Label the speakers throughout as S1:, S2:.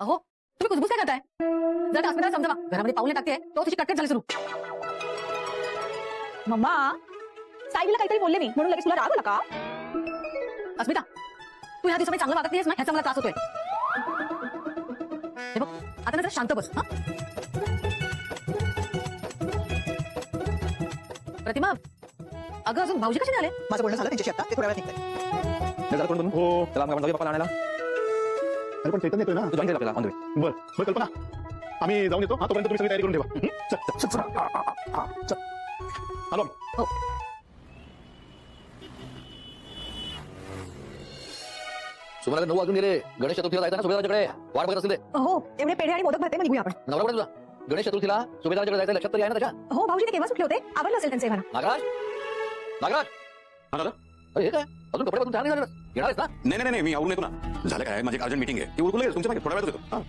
S1: अहो तुम्ही कुजबूज काय करताय? जर का अस्मिताला समजा घरामध्ये पाऊल टाकते. तो तिची कटकट झाली सुरू.
S2: मम्मा साईला काहीतरी बोलले मी. म्हणून लगेच तुला राग आला का
S1: अस्मिता तू ह्या दिवसामध्ये चांगलं वागत नाहीस ना? ह्याचा मला त्रास होतोय. हे बघ आता ना जरा शांत बस हा? प्रतिमा अगं अजून भाऊजी कसे आले?
S3: माझं बोलणं झालं त्यांच्याशी आता. ते थोड्या वेळात निघतंय
S4: कोण
S5: हो
S4: चला मग आपण जाऊया पप्पाला आणायला.
S5: अरे पण चैतन्य येतोय ना.
S4: तू जॉईन आपल्याला ऑन द वे
S5: बर बर कल्पना. आम्ही जाऊन येतो. हा तोपर्यंत तुम्ही सगळी तयारी करून ठेवा. हं? चल, चल, चल, चल. हा, हा, हा, हा, चल. आलो आम्ही.
S4: सुमाला नऊ वाजून गेले. गणेश चतुर्थीला जायचं ना सुभेदाराच्याकडे वाट बघत असेल ते.
S2: हो एवढे पेढे आणि मोदक भरते मग निघूया आपण.
S4: नवरा कुठे तुझा? गणेश चतुर्थीला सुभेदाराच्याकडे जायचं लक्षात तरी आहे ना त्याच्या?
S2: हो भाऊजी ते केव्हा सुटले होते? आवडलं असेल त्यांचे म्हणा
S4: नागराज? नागराज?
S5: हा, दादा?
S4: अरे हे काय? अजून कपडे बदलून तयार नाही झाले येणार आहेस ना?
S5: नाही नाही नाही मी आवरून येतो ना. झालं काय? माझी अर्जंट मीटिंग आहे. ती उरकू लागेल तुमच्या मागे थोड्या वेळात येतो. हा.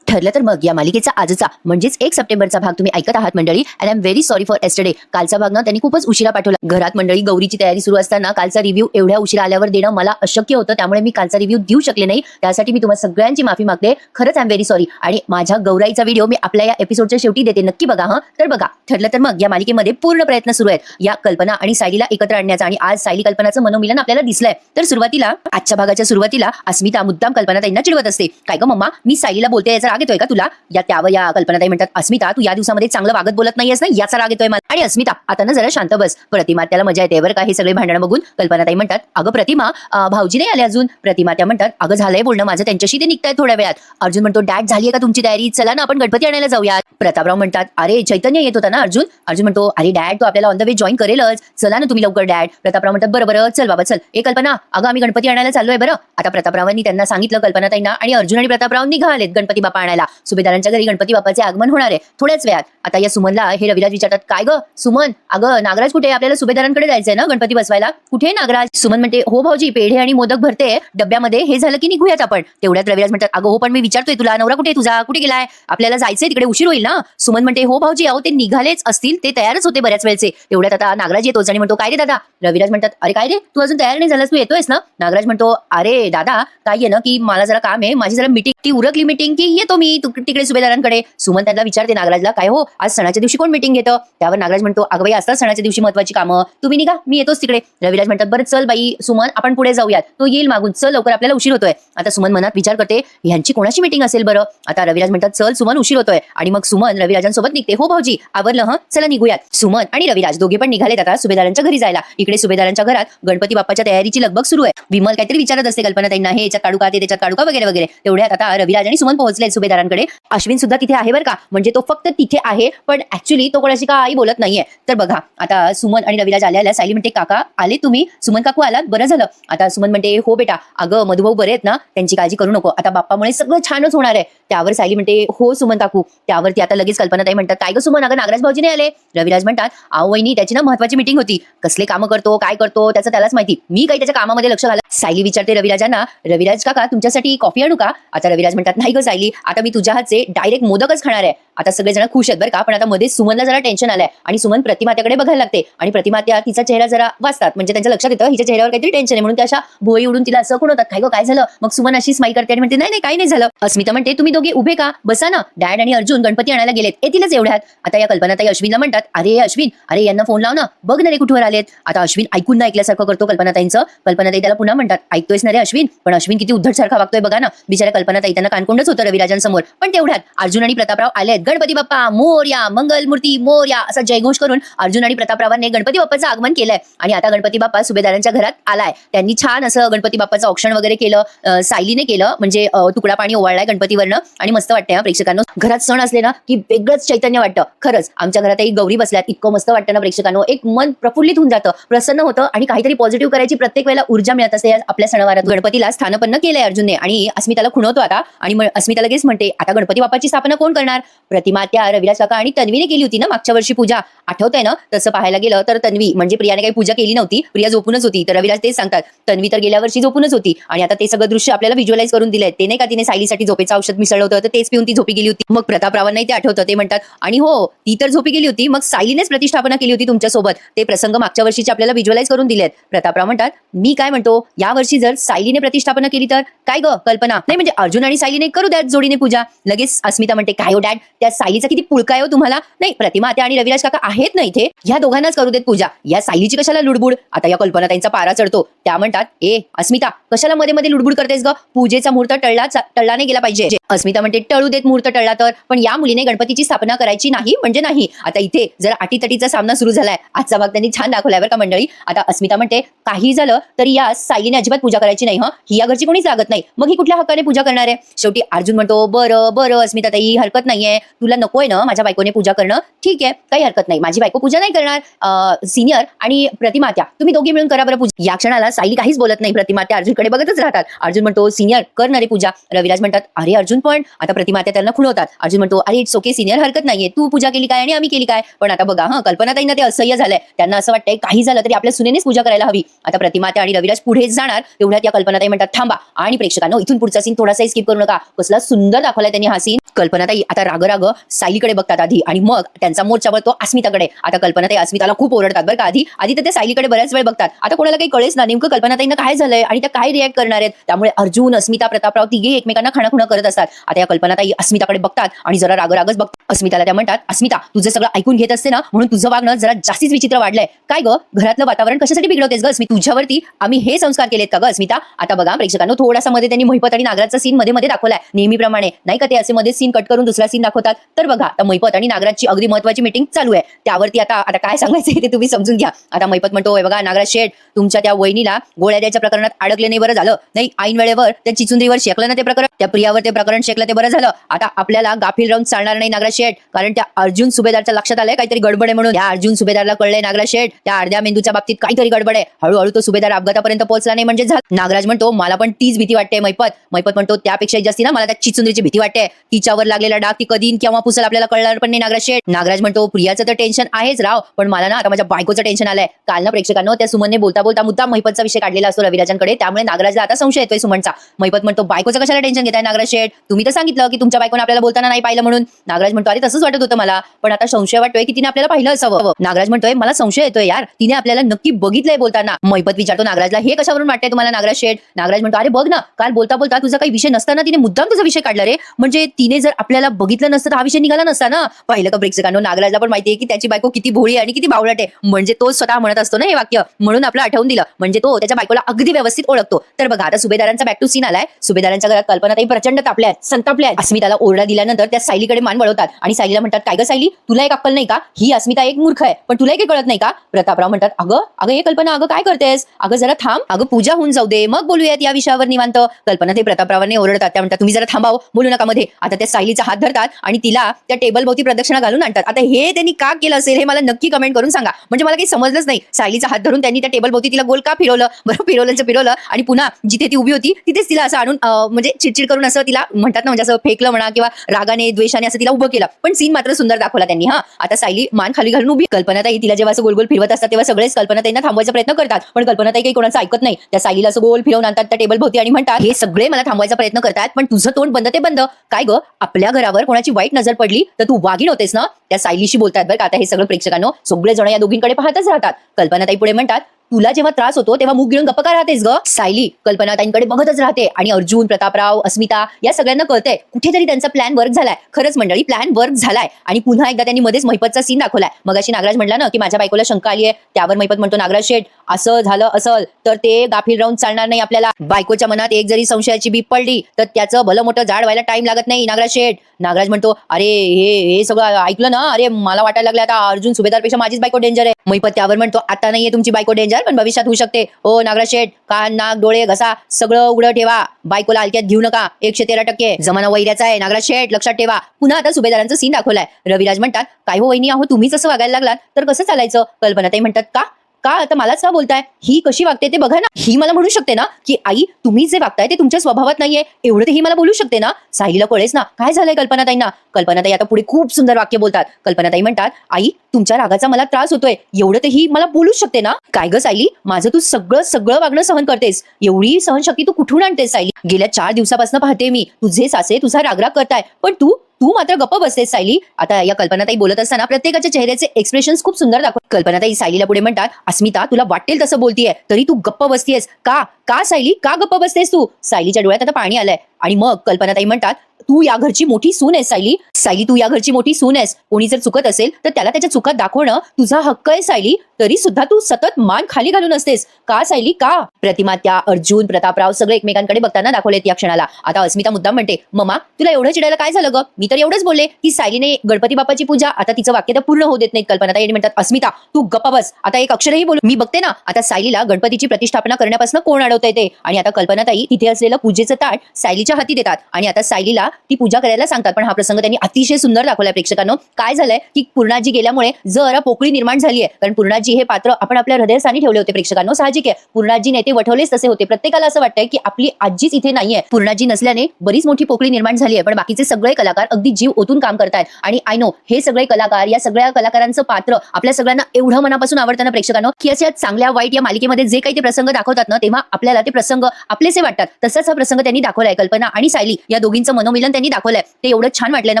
S6: ठरलं तर मग या मालिकेचा आजचा म्हणजेच एक सप्टेंबरचा भाग तुम्ही ऐकत आहात मंडळी. And I am very sorry for yesterday कालचा भाग ना त्यांनी खूपच उशिरा पाठवला. घरात मंडळी गौरीची तयारी सुरू असताना कालचा रिव्ह्यू एवढ्या उशिरा आल्यावर देणं मला अशक्य होतं. त्यामुळे मी कालचा रिव्ह्यू देऊ शकले नाही. त्यासाठी मी तुम्हाला सगळ्यांची माफी मागते. खरंच आय एम व्हेरी सॉरी आणि माझ्या गौराईचा व्हिडिओ मी आपल्या या एपिसोडच्या शेवटी देते. नक्की बघा हा. तर बघा ठरलं तर मग या मालिकेमध्ये पूर्ण प्रयत्न सुरू आहेत. या कल्पना आणि सायलीला एकत्र आणण्याचा आणि आज सायली कल्पनाचं मनोमिलन आपल्याला दिसलंय. तर सुरुवातीला आजच्या भागाच्या सुरुवातीला अस्मिता मुद्दाम कल्पना त्यांना चिडवत असते. काय ग मम्मा? मी सायलीला बोलते याचा राग येतोय का तुला? या त्यावर या कल्पनाताई म्हणतात अस्मिता तू या दिवसामध्ये चांगलं वागत बोलत नाहीयेस ना? याचा राग येतोय मला. आणि अस्मिता आता ना जरा शांत बस. प्रतिमा त्याला मजा येते बरं का हे सगळे भांडणं बघून. कल्पनाताई म्हणतात अगं प्रतिमा भाऊजी नाही आले अजून? प्रतिमा त्या म्हणतात अगं झालंय बोलणं माझं त्यांच्याशी ते निघताय थोड्या वेळात. अर्जुन म्हणतो डॅड झाली का तुमची तयारी चला ना आपण गणपती आणायला जाऊया प्रतापराव म्हणतात अरे चैतन्य येत होता ना अर्जुन? अर्जुन म्हणतो अरे डॅड तो आपल्याला ऑन द वे जॉईन करेलच. चला ना तुम्ही लवकर डॅड प्रतापराव म्हणतात बरं बरं चल बाबा चल. ए कल्पना अगं आम्ही गणपती आणायला चाललोय बरं. आता प्रतापरावांनी त्यांना सांगितलं कल्पनाताईंना आणि अर्जुन आणि प्रतापराव निघालेत. गणपती बापा आणायला. सुभेदारांच्या घरी गणपती बाप्पाचे आगमन होणार आहे. थोड्याच वेळात. आता या सुमनला हे रविराज विचारतात काय ग सुमन? अगं नागराज कुठे आपल्याला सुभेदारांकडे जायचंय ना गणपती बसवायला? कुठे नागराज? सुमन म्हणते हो भाऊजी पेढे आणि मोदक भरते. डब्यामध्ये हे झालं की निघूयात आपण. तेवढ्यात रविराज म्हणतात अगं हो पण मी विचारतोय तुला नवरा कुठे तुझा? कुठे गेलाय? आपल्याला जायचंय तिकडे उशीर होईल ना? सुमन म्हणते हो भाऊजी अहो ते निघालेच असतील ते तयारच होते बऱ्याच वेळचे. तेवढ्यात आता नागराज येतोच आणि म्हणतो काय रे दादा? रविराज म्हणतात अरे काय रे तू अजून तयार नाही झालास तू येतोयस ना? नागराज म्हणतो अरे दादा काय आहे ना की मला जरा काम आहे माझी जरा मिटिंग ती उरकली मिटिंग की येतो मी तिकडे सुभेदारांकडे. सुमन त्यांना विचारते नागराजला काय हो? आज सणाच्या दिवशी कोण मिटिंग घेतं? त्यावर नागराज म्हणतो अगं बाई असतात सणाच्या दिवशी महत्वाची कामं. तुम्ही निघा मी येतोच तिकडे. रविराज म्हणतात बरं चल बाई सुमन आपण पुढे जाऊयात. तो येईल मागून. चल लवकर आपल्याला उशीर होतोय. आता सुमन मनात विचार करते ह्यांची कोणाची मिटिंग असेल बरं? आता रविराज म्हणतात चल सुमन उशीर होतोय. आणि मग सुमन रविराजांसोबत निघते. हो भाऊजी आवरलं हं? चला निघूयात. सुमन आणि रविराज दोघे पण निघालेत आता सुभेदारांच्या घरी जायला. इकडे सुभेदारांच्या घरात गणपती बाप्पाच्या तयारीची लगबग सुरू आहे. विमल काहीतरी विचारत असते कल्पना त्यांना हे याच्यात काढू का? ते त्याच्यात काढू का? वगैरे वगैरे. तेवढ्यात आता रविराज आणि सुमन पोहोचले सुभेदारांकडे अश्विन सुद्धा तिथे आहे बरं का. म्हणजे तो फक्त तिथे आहे पण ऍक्च्युली तो कोणाशी आई बोलत नाहीये. तर बघा आता सुमन आणि रविराज आल्या आल्या सायली म्हणते काका आले तुम्ही? सुमन काकू आलात? बरं झालं. आता सुमन म्हणते हो बेटा. अगं मधुभाऊ बरे आहेत ना त्यांची काळजी करू नको. आता बाप्पामुळे सगळं छानच होणार आहे. त्यावर सायली म्हणते हो सुमन काकू. त्यावरती आता लगेच कल्पना ताई म्हणतात काय गं सुमन? अगं नागराज भाऊजी नाही आले. रविराज म्हणतात आहो वहिनी त्याची ना महत्वाची मीटिंग होती. कसले कामं करतो काय करतो त्याचं त्यालाच माहिती. मी काही त्याच्या कामामध्ये लक्ष घाला सायली विचारते रविराजांना रविराज काका तुमच्यासाठी कॉफी आणू का? आता रविराज म्हणतात नाही गं सायली. आता मी तुझ्या हातचे डायरेक्ट मोदकच खाणार आहे. आता सगळेजण खुश आहेत बरं का पण आता मध्ये सुमनला जरा टेन्शन आलंय आणि सुमन प्रतिमात्याकडे बघायला लागते. आणि प्रतिमात्या तिचा चेहरा जरा वाचतात. म्हणजे त्यांच्या लक्षात येतं हिच्या चेहऱ्यावर काहीतरी टेन्शन आहे. म्हणून त्या अशा भोई उडून तिला असं कोण होतात? काय काय झालं? मग सुमन अशी स्माईल करते आणि म्हणते नाही नाही काही नाही झालं. अस्मिता म्हणते तुम्ही दोघे उभे का? बसा ना. डॅड आणि अर्जुन गणपती आणायला गेलेत. येतीलच एवढ्यात आता या कल्पनाताई अश्विनला म्हणतात अरे अश्विन अरे यांना फोन लाव ना. बघ ना रे कुठवर आलेत. आता अश्विन ऐकून ना ऐकल्यासारखं करतो कल्पनाताईंचं कल्पनाताई त्याला पुन्हा म्हणतात ऐकतोयस ना रे अश्विन? पण अश्विन किती उद्धटसारखा वागतोय बघा ना. बिचारा कल्पनाताई त्यांना कानकोंडच होतं रविराजांसमोर. पण तेवढ्यात अर्जुन आणि प्रतापराव आलेत गणपती बाप्पा मोर्या मंगल मूर्ती मोर्या असा जयघोष करून अर्जुन आणि प्रतापरावांनी गणपती बाप्पाचं आगमन केलंय. आणि आता गणपती बाप्पा सुभेदारांच्या घरात आलाय. त्यांनी छान असं गणपती बाप्पाचं औक्षण वगैरे केलं सायलीने केलं म्हणजे तुकडा पाणी ओवाळलाय गणपतीवरनं. आणि मस्त वाटतंय हा प्रेक्षकांना. घरात सण असले ना की वेगळंच चैतन्य वाटतं. खरंच आमच्या घरातही गौरी बसल्यात. इतकं मस्त वाटतं ना प्रेक्षकांना. एक मन प्रफुल्लित होऊन जातं प्रसन्न होतं आणि काहीतरी पॉझिटिव्ह करायची प्रत्येक वेळेला ऊर्जा मिळत असते आपल्या सणावारात गणपतीला स्थानपन्न केलंय अर्जुनने आणि अस्मिताला खुणवतो आता. आणि अस्मिता लगेच म्हणते आता गणपती बाप्पाची स्थापना कोण करणार? प्रतिमा त्या रविराज काका आणि तन्वीने केली होती ना मागच्या वर्षी पूजा. आठवतंय ना? तसं पाहायला गेलं तर तन्वी म्हणजे प्रियाने काही पूजा केली नव्हती प्रिया झोपूनच होती. तर रविराज तेच सांगतात तन्वी तर गेल्या वर्षी झोपूनच होती. आणि आता ते सगळं दृश्य आपल्याला व्हिज्युअलाइज करून दिलंय. ते नाही का तिने सायलीसाठी झोपेचं औषध मिसळलं होतं तर तेच पिऊन ती झोपी गेली होती. मग प्रतापरावांनाही ते आठवतं ते म्हणतात आणि हो ती तर झोपी गेली होती मग सायलीनेच प्रतिष्ठापना केली होती तुमच्यासोबत. ते प्रसंग मागच्या वर्षीचे आपल्याला व्हिज्युअलाइज करून दिलेत. प्रतापराव म्हणतात मी काय म्हणतो या वर्षी जर सायलीने प्रतिष्ठापना केली तर? काय ग? कल्पना. नाही म्हणजे अर्जुन आणि सायलीने करू द्यात जोडीने पूजा. लगेच अस्मिता म्हणते काय हो डॅड? त्या सायलीचा किती पुळका आहे हो तुम्हाला? नाही प्रतिमा आत्या आणि रविराज काका आहेत ना इथे? ह्या दोघांनाच करू देत पूजा. या सायलीची कशाला लुडबुड? आता या कल्पना त्यांचा पारा चढतो. त्या म्हणतात ए अस्मिता कशाला मध्ये मध्ये लुडबुड करतेस ग? पूजेचा मुहूर्त टळला टळला नाही गेला पाहिजे. अस्मिता म्हणते टळू देत मुहूर्त टळला तर. पण या मुलीने गणपतीची स्थापना करायची नाही म्हणजे नाही. आता इथे जर अटीतटीचा सामना सुरू झालाय. आजचा भाग त्यांनी छान दाखवलाय बरं का मंडळी. आता अस्मिता म्हणते काही झालं तरी या सायलीने अजिबात पूजा करायची नाही हं? ही या घरची कोणीच लागत नाही. मग ही कुठल्या हक्काने पूजा करणार आहे? शेवटी अर्जुन म्हणतो बरं बरं अस्मिता ताई हरकत नाहीये. तुला नकोय ना माझ्या बायकोने पूजा करणं. ठीक आहे काही हरकत नाही. माझी बायको पूजा नाही करणार. सिनियर आणि प्रतिमात्या तुम्ही दोघी मिळून करा बरं पूजा. या क्षणाला सायली काहीच बोलत नाही. प्रतिमात्या अर्जुनकडे बघतच राहतात. अर्जुन म्हणतो सिनियर कर ना रे पूजा. रविराज म्हणतात अरे अर्जुन पण. आता प्रतिमात्या त्यांना खुणवतात. अर्जुन म्हणतो अरे इट्स ओके सिनियर हरकत नाहीये. तू पूजा केली काय आणि आम्ही केली काय? पण आता बघा हा कल्पनाताईंना ते असह्य झालंय. त्यांना असं वाटतंय काही झालं तरी आपल्या सुनेनेच पूजा करायला हवी. आता प्रतिमात्या आणि रविराज पुढे जाणार. तेवढ्यात या कल्पनाताई म्हणतात थांबा आणि प्रेक्षकांना इथून पुढचा सीन थोडासाही स्किप करू नका. कसला सुंदर दाखवलाय त्यांनी हा सीन कल्पनाताई आता राग राग सायलीकडे बघतात आधी आणि मग त्यांचा मोर्चा वळतो अस्मिताकडे. आता कल्पनाताई अस्मिताला खूप ओरडतात बरं का आधी. आधी तर ते सायलीकडे बऱ्याच वेळ बघतात. आता कोणाला काही कळेच ना नेमकं कल्पनाताईंना काय झालंय आणि त्या काय रिॲक्ट करणार आहेत. त्यामुळे अर्जुन अस्मिता प्रतापराव तिघे एकमेकांना खाणाखुणा करत असतात. आता या कल्पनाताई अस्मिताकडे बघतात आणि जरा राग रागच बघतात. अस्मिताला त्या म्हणतात अस्मिता तुझं सगळं ऐकून घेत असते ना? म्हणून तुझं वागणं जरा जास्तीच विचित्र वाढलंय. काय ग? घरातलं वातावरण कशासाठी बिघडवतेस ग? अस्मी तुझ्यावरती आम्ही हे संस्कार केलेत का ग अस्मिता? आता बघा प्रेक्षकांना थोडासा मध्ये त्यांनी महिपत आणि नागराजचा सीन मध्ये मध्ये दाखवलाय. नेहमीप्रमाणे नाही का ते असे मध्ये सीन कट करून दुसरा सीन दाखवतात? तर बघा आता मैपत आणि नागराजची अगदी महत्वाची मीटिंग चालू आहे. त्यावरती आता आता काय सांगायचं ते तुम्ही समजून घ्या. आता मैपत म्हणतो बघा नागराज शेठ तुमच्या त्या वहिनीला गोळ्या द्यायच्या प्रकरणात अडकले नाही बरं झालं. नाही ऐन वेळेवर त्या चिचुंदरीवर शेकलं ना ते प्रकरण? त्या प्रियावर ते प्रकरण शेकलं ते बरं झालं. आता आपल्याला गाफील राहून चालणार नाही नागराज शेठ कारण त्या अर्जुन सुभेदारच्या लक्षात आलंय काहीतरी गडबड आहे म्हणून. त्या अर्जुन सुभेदारला कळलंय नागराज शेठ त्या अर्ध्या मेंदूच्या बाबतीत काहीतरी गडबड आहे. हळूहळू तो सुभेदार अपघातापर्यंत पोहोचला नाही म्हणजे झालं. नागराज म्हणतो मला पण तीच भीती वाटते मैपत. मैपत म्हणतो त्यापेक्षा जास्ती ना मला त्या चिचुंदरीची म्हणजे भीती वाटते. तिच्यावर लागलेला डाग ती कधी केव्हा पुसल आपल्याला कळणार पण नाही नागराज शेठ. नागराज म्हणतो प्रियाचं तर टेन्शन आहेच राव पण मला ना आता माझ्या बायकोचं टेन्शन आलंय. काल ना प्रेक्षकांनो त्या सुमनने बोलता बोलता मुद्दा महिपतचा विषय काढलेला असतो रविराजांकडे. त्यामुळे नागराजला आता संशय येतोय सुमनचा. महिपत म्हणतो बायकोचं कशाला टेन्शन घेताय नागराज शेठ? तुम्ही तर सांगितलं की तुमच्या बायकोने आपल्याला बोलताना नाही पाहिलं म्हणून. नागराज म्हणतो अरे तसंच वाटत होतं मला पण आता संशय वाटतोय की तिने आपल्याला पाहिलं असावं. नागराज म्हणतोय मला संशय येतोय यार तिने आपल्याला नक्की बघितलंय बोलताना. महिपत विचारतो नागराजला हे कशावरून वाटतंय तुम्हाला नागराज शेठ? नागराज म्हणतो अरे बघ ना काल बोलता बोलता तुझा काही विषय नसताना तिने मुद्दाम तुझा विषय काढला रे म्हणजे तिने जर आपल्याला बघितलं नसतं तर हा विषय निघाला नसता ना? पहिलं का प्रेक्षकांनो नागराजला पण माहितीये की त्याची बायको किती भोळी आणि किती बावळट आहे. म्हणजे तो स्वतः म्हणत असतो ना हे वाक्य म्हणून आपलं आठवून दिलं. म्हणजे तो त्याच्या बायकोला अगदी व्यवस्थित ओळखतो. तर बघा आता सुभेदारांचा बॅक टू सीन आलाय. सुभेदारांच्या घरात कल्पनाताई प्रचंड तापल्या आहेत, संतापल्या आहेत. अस्मिताला ओरडा दिल्यानंतर त्या सायलीकडे मान वळवतात. आणि सायलीला म्हणतात काय ग सायली? तुला एक अक्कल नाही का? ही अस्मिता एक मूर्ख आहे. पण तुला एक कळत नाही का? प्रतापराव म्हणतात अगं अगं हे कल्पना अगं काय करतेस? अगं जरा थांब. अगं पूजा होऊन जाऊ दे. मग बोलूयात या विषयावर निवांत. कल्पना ते प्रतापरावांनी ओरडतात. त्या म्हणतात तुम्ही जरा थांबाव. बोलू नका मध्ये. आता त्या सायलीचा हात धरतात आणि तिला त्या टेबल भोवती प्रदक्षिणा घालून आणतात. आता हे त्यांनी का केलं असेल हे मला नक्की कमेंट करून सांगा. म्हणजे मला काही समजलंच नाही. सायलीचा हात धरून त्यांनी त्या टेबल भोवती तिला गोल का फिरवलं? बरं फिरवलं फिरवलं आणि पुन्हा जिथे ती उभी होती तिथेच तिला असं आणून म्हणजे चिडचिड करून असं तिला म्हणतात ना म्हणजे असं फेकलं म्हणा किंवा रागाने द्वेषाने असं तिला उभं केलं. पण सीन मात्र सुंदर दाखवला त्यांनी हा. आता सायली मान खाली घालून उभी. कल्पनाताई तिला जेव्हा असं गोल फिरवत असतात तेव्हा सगळेच कल्पनाताईंना थांबवायचा प्रयत्न करतात. पण कल्पनाताई काही कोणाचं ऐकत नाही. त्या सायलीला असं गोल फिरवून आणतात त्या टेबल भोवती आणि म्हणतात हे सगळे मला थांबवायचा प्रयत्न करतात पण तुझं तोंड बंद ते बंद. काय ग? आपल्या घरावर कोणाची वाईट नजर पडली तर तू वागीण होतेस ना? त्या सायलीशी बोलतात बरं का आता हे सगळं प्रेक्षकांनो. सगळे जण या दोघींकडे पाहतच राहतात. कल्पनाताई पुढे म्हणतात तुला जेव्हा त्रास होतो तेव्हा मुख गिळून गप्प का राहतेस ग? सायली कल्पना ताईंकडे बघतच राहते आणि अर्जुन प्रतापराव अस्मिता या सगळ्यांना कळतंय. कुठेतरी त्यांचा प्लॅन वर्क झालाय. खरंच मंडळी प्लॅन वर्क झालाय. आणि पुन्हा एकदा त्यांनी मध्येच महिपतचा सीन दाखवलाय. मग अशी नागराज म्हटला ना की माझ्या बायकोला शंका आली आहे त्यावर महिपत म्हणतो नागराज शेठ असं झालं असल तर ते गाफील राहून चालणार नाही आपल्याला. बायकोच्या मनात एक जरी संशयाची बीप पडली तर त्याचं भलं मोठं जाड व्हायला टाइम लागत नाही नागराज शेठ नागराज म्हणतो अरे हे हे सगळं ऐकलं ना? अरे मला वाटायला लागलं आता अर्जुन सुभेदारपेक्षा माझीच बायको डेंजर आहे. महिपत त्यावर म्हणतो आता नाहीये तुमची बायको डेंजर पण भविष्यात होऊ शकते. ओ नागराज शेठ कान नाक डोळे घसा सगळं उघडं ठेवा. बायकोला हलक्यात घेऊ नका. एकशे तेरा टक्के. जमाना वैऱ्याचा आहे. नागराज शेठ लक्षात ठेवा. पुन्हा आता सुभेदारांचं सीन दाखवलाय. रविराज म्हणतात काय हो वहिनी आहो तुम्हीच असं वागायला लागलात? तर कसं चालायचं? कल्पनाताई म्हणतात का? का आता मलाच का बोलताय? ही कशी वागते ते बघा ना. ही मला म्हणू शकते ना की आई तुम्ही जे वागताय ते तुमच्या स्वभावात नाहीये. एवढं ते ही मला बोलू शकते ना. साहिलीला कळेच ना. काय झालंय कल्पनाताईंना? कल्पनाताई आता पुढे खूप सुंदर वाक्य बोलतात. कल्पनाताई म्हणतात आई तुमच्या रागाचा मला त्रास होतोय. एवढं तर मला बोलूच शकते ना? काय ग सायली? माझं तू सगळं सगळं वागणं सहन करतेस. एवढी सहनशक्ती तू कुठून आणतेस सायली? गेल्या चार दिवसापासून पाहते मी. तुझे सासे तुझा रागराग करताय. पण तू तू मात्र गप्प बसतेस सायली. आता या कल्पनाताई बोलत असताना प्रत्येकाच्या चेहऱ्याचे एक्सप्रेशन खूप सुंदर दाखव कल्पनाताई सायलीला पुढे म्हणतात अस्मिता तुला वाटेल तसं बोलतीये तरी तू गप्प बसतीयस. का? का सायली? का गप्प बसतेस तू? सायलीच्या डोळ्यात आता पाणी आलंय. आणि मग कल्पनाताई म्हणतात तू या घरची मोठी सून आहे सायली. सायली तू या घरची मोठी सून आहेस. कोणी जर चुकत असेल तर त्याला त्याच्या चुकात दाखवणं तुझा हक्क आहे सायली. तरी सुद्धा तू सतत मान खाली घालून असतेस. का सायली? का? प्रतिमा त्या अर्जुन प्रतापराव सगळे एकमेकांकडे बघताना दाखवलेत या क्षणाला. आता अस्मिता मुद्दाम म्हणते ममा तुला एवढं चिडायला काय झालं ग? मी तर एवढंच बोलले की सायलीने गणपती बाप्पाची पूजा आता तिचं वाक्य तर पूर्ण होऊ देत नाही कल्पना ताई म्हणतात अस्मिता तू गप्प बस. आता एक अक्षरही बोल मी बघते ना आता सायलीला गणपतीची प्रतिष्ठापना करण्यापासून कोण अडवता येते आणि आता कल्पनाताई तिथे असलेलं पूजेचं ताट सायलीच्या हाती देतात. आणि आता सायलीला ती पूजा करायला सांगतात. पण हा प्रसंग त्यांनी अतिशय सुंदर दाखवलाय प्रेक्षकांनो. काय झालंय? की पूर्णाजी गेल्यामुळे जरा पोकळी निर्माण झाली आहे कारण पूर्णाजी हे पात्र आपण आपल्या हृदयस्थानी ठेवले होते प्रेक्षकांनो. साहजिक आहे. पूर्णाजी नेते वठवलेच तसे होते. प्रत्येकाला असं वाटतंय की आपली आजीच इथे नाहीये. पूर्णाजी नसल्याने बरीच मोठी पोकळी निर्माण झाली आहे पण बाकीचे सगळे कलाकार अगदी जीव ओतून काम करतायत. आणि आय नो हे सगळे कलाकार या सगळ्या कलाकारांचं पात्र आपल्या सगळ्यांना एवढं मनापासून आवडताना प्रेक्षकांनो की अशा चांगल्या वाईट या मालिकेमध्ये जे काही ते प्रसंग दाखवतात ना तेव्हा आपल्याला ते प्रसंग आपलेसे वाटतात. तसाच हा प्रसंग त्यांनी दाखवलाय कल्पना आणि सायली या दोघींचं मनोमिलन त्यांनी दाखवलंय. ते एवढं छान वाटलंय ना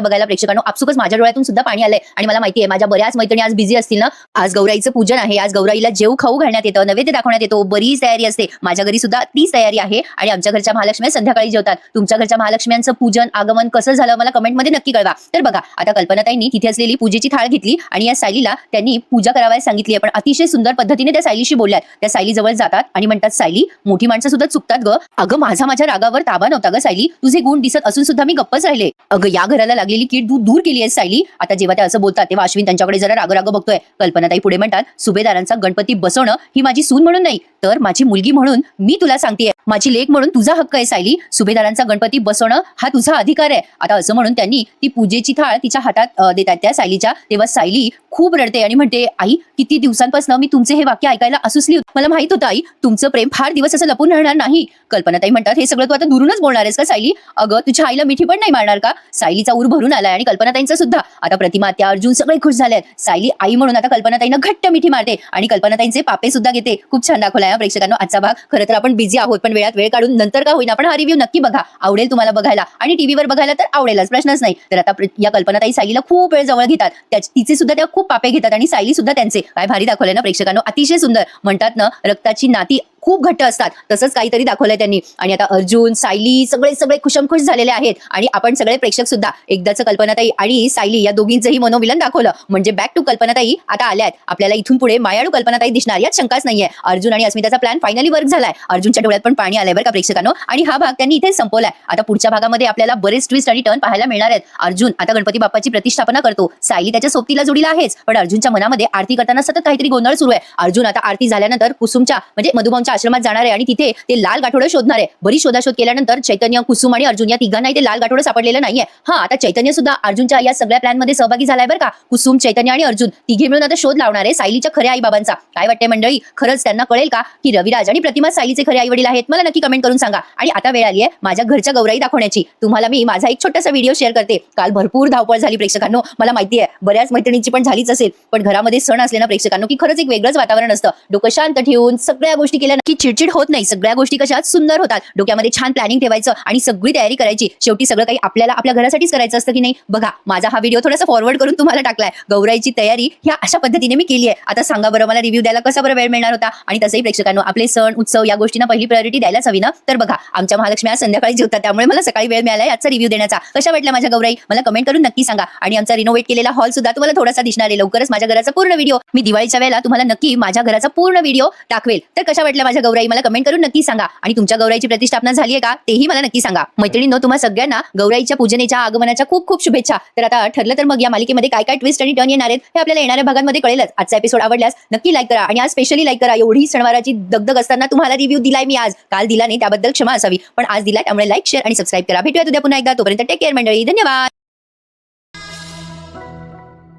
S6: बघायला प्रेक्षकांनो. आपसुकच माझ्या डोळ्यातून सुद्धा पाणी आलंय. आणि मला माहिती आहे माझ्या बऱ्याच मैत्रिणी आज बिझी असतील ना. आज गौराईचं पूजन आहे. आज गौराईला जेव खाऊ घालण्यात येतं. नैवेद्य दाखवण्यात येतो. बरीच तयारी असते. माझ्या घरी सुद्धा तीच तयारी आहे. आणि आमच्या घरच्या महालक्ष्मी संध्याकाळी जेवतात. तुमच्या घरच्या महालक्ष्म्यांचं पूजन आगमन कसं झालं मला कमेंटमध्ये नक्की कळवा. तर बघा आता कल्पनाताईंनी तिथे असलेली पूजेची थाळ घेतली आणि या सायलीला त्यांनी पूजा करावायला सांगितली आहे. पण अतिशय सुंदर पद्धतीने त्या सायलीशी बोलल्यात. त्या सायली जवळ जातात आणि म्हणतात सायली मोठी माणसं सुद्धा चुकतात ग. अगं माझा माझ्या रागावर ताबा नव्हता ग सायली? तुझे गुण दिसत असून सुद्धा मी गप्पच राहिले. अगं या घराला लागलेली कीड तू दूर केली आहे सायली. आता जेव्हा ते असं बोलतात तेव्हा अश्विन त्यांच्याकडे जरा राग राग बघतोय कल्पनाताई पुढे म्हणतात सुभेदारांचा गणपती बसवणं ही माझी सून म्हणून नाही. तर माझी मुलगी म्हणून मी तुला सांगतेय. माझी लेख म्हणून तुझा हक्क आहे सायली. सुभेदारांचा गणपती बसवणं हा तुझा अधिकार आहे. आता असं म्हणून त्यांनी ती पूजेची थाळ तिच्या हातात देतात. त्या सायलीच्या. तेव्हा सायली खूप रडते आणि म्हणते आई किती दिवसांपासून मी तुमचे हे वाक्य ऐकायला असुसली मला माहीत होतं आई तुमचं प्रेम फार दिवस असं लपून राहणार नाही. कल्पनाताई म्हणतात हे सगळं तू आता दुरूनच बोलणार आहेस का सायली? अगं तुझ्या आईला मिठी पण नाही मारणार का? सायलीचा ऊर भरून आलाय आणि कल्पनाताईंचा सुद्धा. आता प्रतिमा त्या अर्जुन सगळे खुश झाले सायली आई म्हणून आता कल्पनाताईनं घट्ट मिठी मारते आणि कल्पनाताईंचे पापे सुद्धा घेते. खूप छान दाखवलाय या प्रेक्षकांनो आजचा भाग. खरं तर आपण बिझी आहोत पण वेळात वेळ काढून नंतर का होईना आपण हा रिव्ह्यू नक्की बघा. आवडेल तुम्हाला बघायला. आणि टीव्हीवर बघायला तर आवडेलच प्रश्नच नाही. तर आता प्र- या कल्पनाताई सायलीला खूप वेळ जवळ घेतात. तिचे सुद्धा त्या खूप पापे घेतात आणि सायली सुद्धा त्यांचे. काय भारी दाखवले ना प्रेक्षकांनो? अतिशय सुंदर. म्हणतात ना रक्ताची नाती खूप घट्ट असतात. तसंच काहीतरी दाखवलंय त्यांनी. आणि आता अर्जुन सायली सगळे सगळे खुशमखुश झालेले आहेत. आणि आपण सगळे प्रेक्षक सुद्धा एकदाच कल्पनाताई आणि सायली या दोघींचंही मनोमिलन दाखवलं. म्हणजे बॅक टू कल्पनाताई आता आल्यात. आपल्याला इथून पुढे मायाळू कल्पनाताई दिसणार यात शंकाच नाहीये. अर्जुन आणि अस्मिताचा प्लॅन फायनली वर्क झालाय. अर्जुनच्या डोळ्यात पण पाणी आलंय बरं का प्रेक्षकांनो. आणि हा भाग त्यांनी इथे संपवलाय. आता पुढच्या भागामध्ये आपल्याला बरेच ट्विस्ट आणि टर्न पाहायला मिळणार आहेत. अर्जुन आता गणपती बाप्पाची प्रतिष्ठापना करतो. सायली त्याच्या सोबतीला जोडीला आहेच. पण अर्जुनच्या मनामध्ये आरती करताना सतत काहीतरी गोंधळ सुरू आहे. अर्जुन आता आरती झाल्यानंतर कुसुमच्या म्हणजे मधुबांच्या त्यांच्या आश्रमात जाणार आहे आणि तिथे ते लाल गाठोडं शोधणार आहे. बरी शोधाशोध केल्यानंतर चैतन्य कुसुम आणि अर्जुन या तिघांनाही ते लाल गाठोडं सापडलेलं नाहीये. हा आता चैतन्य सुद्धा अर्जुनच्या या सगळ्या प्लॅनमध्ये सहभागी झालाय बरं का? कुसुम चैतन्य आणि अर्जुन तिघे मिळून आता शोध लावणार आहे सायलीच्या खऱ्या आई बाबांचा काय वाटते मंडळी? खरंच त्यांना कळेल का की रविराज आणि प्रतिमा सायलीचे खरे आई वडील आहेत? मला नक्की कमेंट करून सांगा. आणि आता वेळ आली आहे माझ्या घरच्या गौराई दाखवण्याची. तुम्हाला मी माझा एक छोटासा व्हिडिओ शेअर करते. काल भरपूर धावपळ झाली प्रेक्षकांनो. मला माहिती आहे बऱ्याच मैत्रिणींची पण झालीच असेल. पण घरामध्ये सण असले ना प्रेक्षकांनो की खरंच एक वेगळंच वातावरण असतं. डोकं शांत ठेवून सगळ्या गोष्टी केल्या की चिडचिड होत नाही. सगळ्या गोष्टी कशा सुंदर होतात. डोक्यामध्ये छान प्लॅनिंग ठेवायचं आणि सगळी तयारी करायची. शेवटी सगळं काही आपल्याला आपल्या घरासाठीच करायचं असतं की नाही? बघा माझा हा व्हिडिओ थोडासा फॉरवर्ड करून तुम्हाला टाकलाय. गौराईची तयारी ह्या अशा पद्धतीने मी केली आहे आता सांगा बरं मला रिव्ह्यू द्यायला कसा बरं वेळ मिळणार होता? आणि तसंही प्रेक्षकांनो आपले सण उत्सव या गोष्टींना पहिली प्रायोरिटी द्यायलाच हवी ना? तर बघा आमच्या महालक्ष्मी आज संध्याकाळी जेवतात. त्यामुळे मला सकाळी वेळ मिळाला याचा रिव्ह्यू देण्याचा. कशा वाटल्या माझ्या गौराई? मला कमेंट करून नक्की सांगा. आणि आमचा रिनोव्हेट केलेला हॉल सुद्धा तुम्हाला थोडासा दिसणार आहे. लवकरच माझ्या घराचा पूर्ण व्हिडिओ मी दिवाळीच्या वेळेला तुम्हाला नक्की माझ्या घराचा पूर्ण व्हिडिओ दाखवेल. तर कशा वाटल्या माझ्या गौराई मला कमेंट करून नक्की सांगा. आणि तुमच्या गौराईची प्रतिष्ठापना झाली आहे का तेही मला नक्की सांगा. मैत्रिणींनो तुम्हा सगळ्यांना गौराईच्या पूजनेच्या आगमनाच्या खूप खूप शुभेच्छा. तर आता ठरलं तर मग या मालिकेमध्ये काय काय ट्विस्ट आणि टर्न येणार आहेत हे आपल्याला येणाऱ्या भागांमध्ये कळेलच. आजचा एपिसोड आवडल्यास नक्की लाईक करा. आणि आज स्पेशली लाईक करा. एवढी सणवाराची दगदग असताना तुम्हाला रिव्ह्यू दिलाय मी आज. काल दिला नाही त्याबद्दल क्षमा असावी. पण आज दिलाय त्यामुळे लाईक शेअर आणि सबस्क्राईब करा. भेटूया उद्या पुन्हा एकदा. तोपर्यंत टेक केअर मंडळी. धन्यवाद.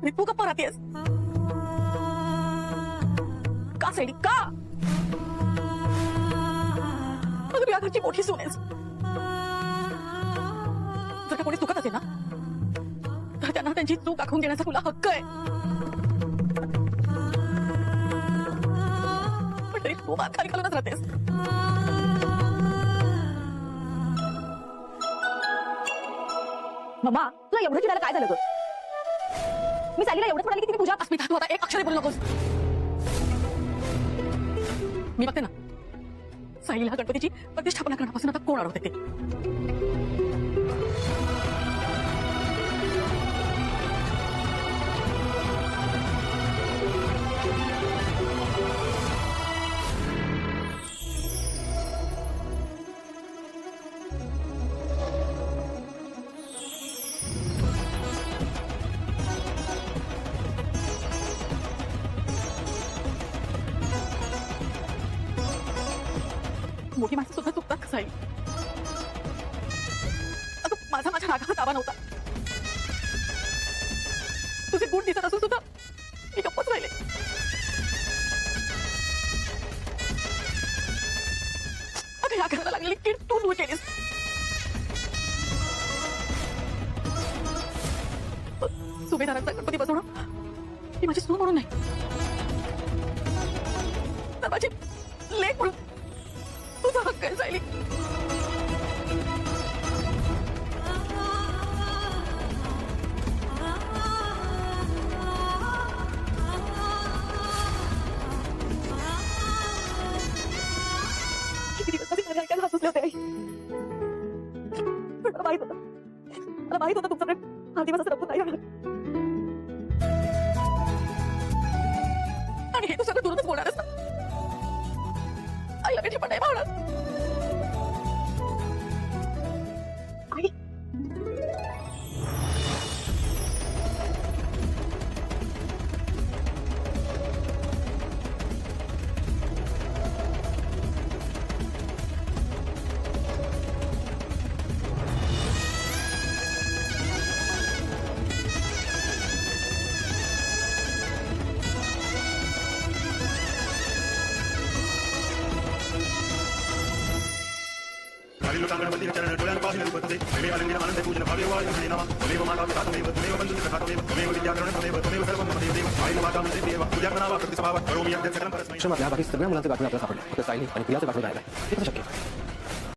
S2: रिपू का सायली का? अगं तू या घरची मोठी सून आहेस जर का कोणी चुकत असेल ना तर त्यांना त्यांची चूक दाखवून देण्याचा तुला हक्क आहे. पण तरी तू मात खाली घालूनच राहतेस. मम्मा तुला एवढं चिडायला काय झालं ग? मी सायलीला एवढंच म्हणाले की तुम्ही पूजा
S1: अस्मिता तू आता एक अक्षर बोलू नकोस. मी बघते ना. साईला गणपतीची प्रतिष्ठापना करण्यापासून आता
S2: साई अगं माझा माझ्या रागावर ताबा नव्हता तुझे गुण दिसत असून सुद्धा मी गप्पच राहिले अगं या घराला लागलेली कीड तू दूर केलीस सुभेदारांचा गणपती बसवणं ही माझी सून म्हणून नाही तर माझी आई पण मला माहीत होतं मला माहीत होतं तुमचं हा दिवस असं नाही आणि हे तू सगळं दुरूनच बोलणारच ना आईला भेटी पण नाही भावणार.
S7: आश्रमातल्या बाकी सगळ्या मुलांचं गाठून आपल्याला सापडलं. फक्त सायली आणि प्रियाचं गाठून राहिलं हे शक्य